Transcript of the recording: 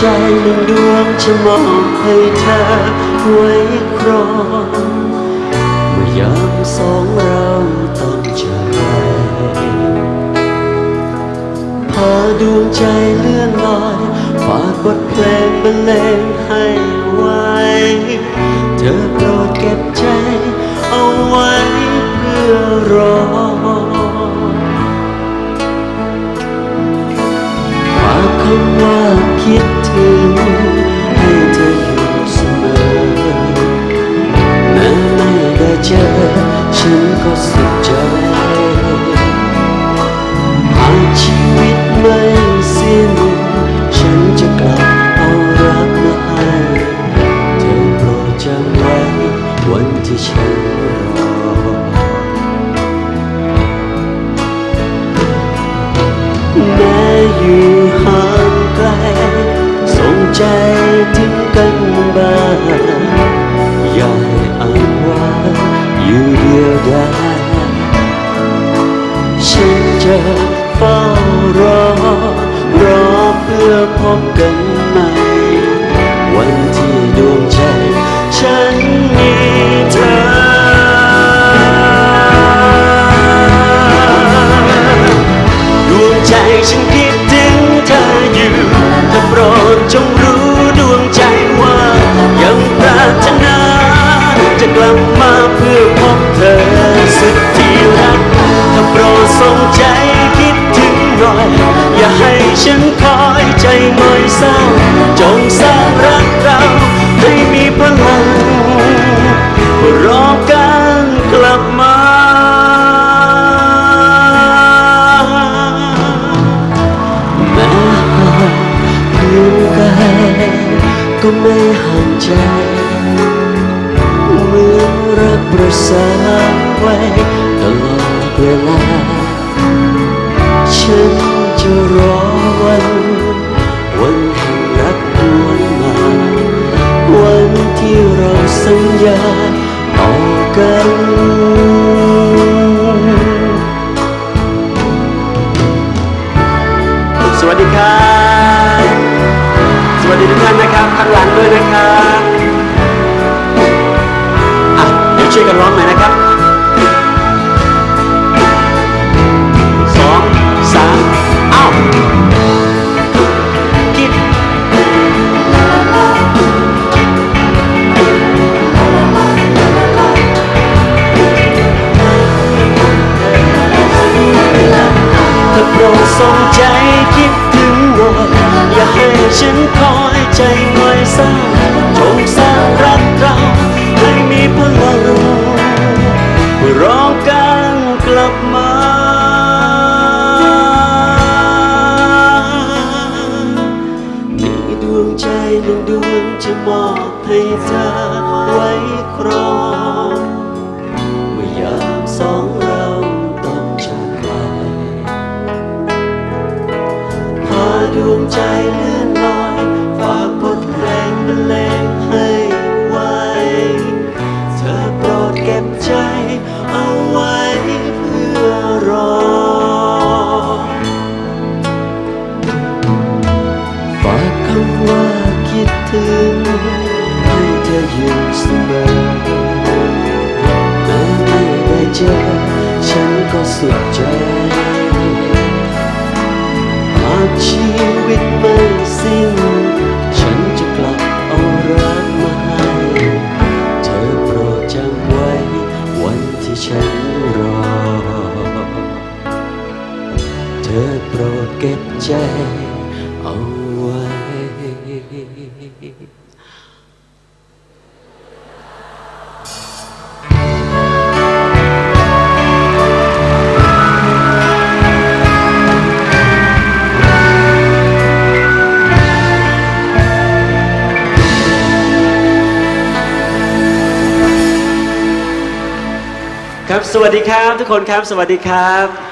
ใจหนึ่งดวงจะมอบให้เธอไว้ครองเมื่อยามสองเราต้องจากพาดวงใจเลื่อนลอยฝากบทเพลงบรรเลงให้ไว้ เธอโปรดเก็บใจเอาไว้เพื่อรอ ที่ฉันรอแม้อยู่ห่างไกลส่งใจถึงกันบ้างอย่าให้อ้างว่าอยู่เดียวดายฉันจะเฝ้ารอรอเพื่อพบกัน ใจฉันคิดถึงเธออยู่เธอโปรดจงรู้ดวงใจว่า ยังปรารถนา จะกลับมาเพื่อพบเธอสุดที่รักเธอโปรดทรงใจคิดถึงหน่อย อย่าให้ฉันคอยใจงอยเศร้า จงสร้างรัก ประสานไว้ตลอดเวลา ฉันจะรอวัน วันแห่งรักดวงมา วันที่เราสัญญาต่อกันสวัสดีครับ สวัสดีทุกท่านนะครับ ข้างหลังด้วยนะครับ ช่วยกันร้องหน่อยนะครับ ลับมา มีดวงใจหนึ่งดวงจะมอบให้เธอไว้ครองเมื่อยามสองเราต้องจากไปพาดวงใจเลื่อน คิดถึงให้เธออยู่เสมอแม้ไม่ได้เจอฉันก็สุขใจหากชีวิตไม่สิ้น ฉันจะกลับเอารักมาให้ เธอโปรดจำไว้วันที่ฉันรอ เธอโปรดเก็บใจ ครับ สวัสดีครับ ทุกคนครับ สวัสดีครับ